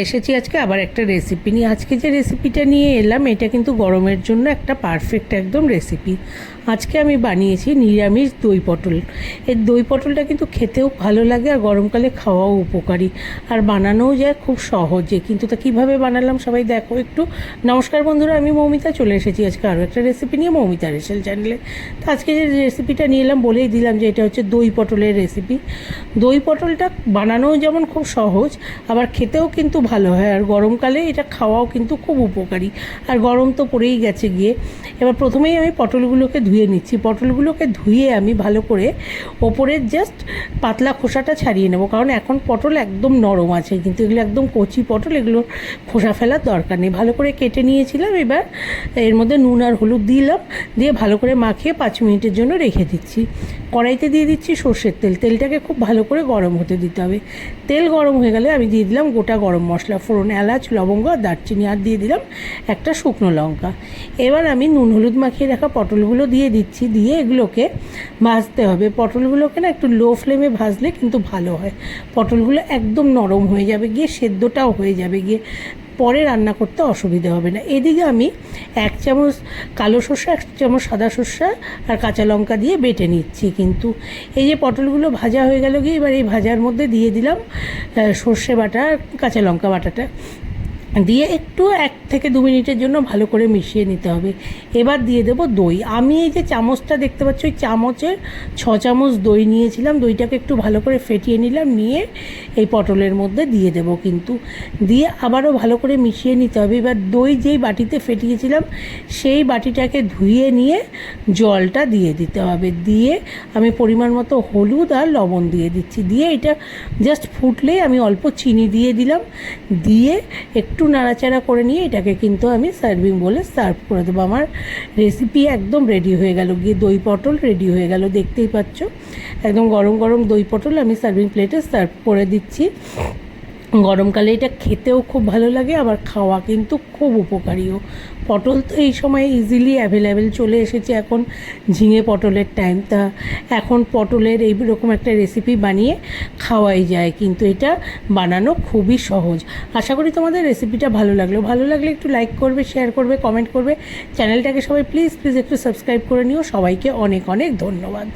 এসেছি আজকে আবার একটা রেসিপি নিয়ে। আজকে যে রেসিপিটা নিয়ে এলাম, এটা কিন্তু গরমের জন্য একটা পারফেক্ট একদম রেসিপি আজকে আমি বানিয়েছি নিরামিষ দই পটল। এই দই পটলটা কিন্তু খেতেও ভালো লাগে আর গরমকালে খাওয়াও উপকারী। আর বানানোও যায় খুব সহজে। কিন্তু তা কীভাবে বানালাম সবাই দেখো একটু। নমস্কার বন্ধুরা, আমি মৌমিতা, চলে এসেছি আজকে আরও একটা রেসিপি নিয়ে মৌমিতা রেসেল চ্যানেলে তো আজকে যে রেসিপিটা নিয়ে এলাম বলেই দিলাম যে এটা হচ্ছে দই পটলের রেসিপি দই পটলটা বানানোও যেমন খুব সহজ, আবার খেতেও কিন্তু ভালো হয়। আর গরমকালে এটা খাওয়াও কিন্তু খুব উপকারী। আর গরম তো পড়েই গেছে গিয়ে। এবার প্রথমেই আমি পটলগুলোকে ধুয়ে নিচ্ছি। পটলগুলোকে ধুয়ে আমি ভালো করে ওপরের জাস্ট পাতলা খোসাটা ছাড়িয়ে নেব। কারণ এখন পটল একদম নরম আছে। কিন্তু এগুলো একদম কচি পটল, এগুলো খোসা ফেলার দরকার নেই। ভালো করে কেটে নিয়েছিলাম। এবার এর মধ্যে নুন আর হলুদ দিলাম। দিয়ে ভালো করে মাখিয়ে পাঁচ মিনিটের জন্য রেখে দিচ্ছি। কড়াইতে দিয়ে দিচ্ছি সর্ষের তেল। তেলটাকে খুব ভালো করে গরম হতে দিতে হবে। তেল গরম হয়ে গেলে আমি দিয়ে দিলাম গোটা গরম মশলা, ফোড়ন, এলাচ, লবঙ্গ আর দারচিনি। আর দিয়ে দিলাম একটা শুকনো লঙ্কা। এবার আমি নুন হলুদ মাখিয়ে রাখা পটলগুলো দিয়ে দিচ্ছি। দিয়ে এগুলোকে ভাজতে হবে। পটলগুলোকে না একটু লো ফ্লেমে ভাজলে কিন্তু ভালো হয়। পটলগুলো একদম নরম হয়ে যাবে গিয়ে, সেদ্ধটাও হয়ে যাবে গিয়ে। পরে রান্না করতে অসুবিধে হবে না। এদিকে আমি এক চামচ কালো সর্ষে, এক চামচ সাদা সর্ষে আর কাঁচা লঙ্কা দিয়ে বেটে নিচ্ছি। কিন্তু এই যে পটলগুলো ভাজা হয়ে গেল গিয়ে এবার এই ভাজার মধ্যে দিয়ে দিলাম সর্ষে বাটা কাঁচা লঙ্কা বাটাটা। দিয়ে একটু এক থেকে দু মিনিটের জন্য ভালো করে মিশিয়ে নিতে হবে। এবার দিয়ে দেবো দই। আমি এই যে চামচটা দেখতে পাচ্ছি, ওই চামচের ছ চামচ দই নিয়েছিলাম। দইটাকে একটু ভালো করে ফেটিয়ে নিলাম, নিয়ে এই পটলের মধ্যে দিয়ে দেব কিন্তু। দিয়ে আবারও ভালো করে মিশিয়ে নিতে হবে। এবার দই যেই বাটিতে ফেটিয়েছিলাম, সেই বাটিটাকে ধুয়ে নিয়ে জলটা দিয়ে দিতে হবে। দিয়ে আমি পরিমাণ মতো হলুদ আর লবণ দিয়ে দিচ্ছি। দিয়ে এটা জাস্ট ফুটলেই আমি অল্প চিনি দিয়ে দিলাম। দিয়ে একটু নাড়াচাড়া করে নিয়ে এটাকে কিন্তু আমি সার্ভিং বলে সার্ভ করে দেবো। আমার রেসিপি একদম রেডি হয়ে গেল। গিয়ে দই পটল রেডি হয়ে গেল, দেখতেই পাচ্ছ। একদম গরম গরম দই পটল আমি সার্ভিং প্লেটে সার্ভ করে দিচ্ছি। গরমকালে এটা খেতেও খুব ভালো লাগে, আবার খাওয়া কিন্তু খুব উপকারীও। পটল তো এই সময় ইজিলি অ্যাভেলেবেল চলে এসেছে এখন, ঝিঙে পটলের টাইম তা এখন পটলের এই রকম একটা রেসিপি বানিয়ে খাওয়াই যায়, কিন্তু এটা বানানো খুবই সহজ। আশা করি তোমাদের রেসিপিটা ভালো লাগল। ভালো লাগলে একটু লাইক করবে শেয়ার করবে কমেন্ট করবে। চ্যানেলটাকে সবাই প্লিজ প্লিজ একটু সাবস্ক্রাইব করে নিও। সবাইকে অনেক অনেক ধন্যবাদ।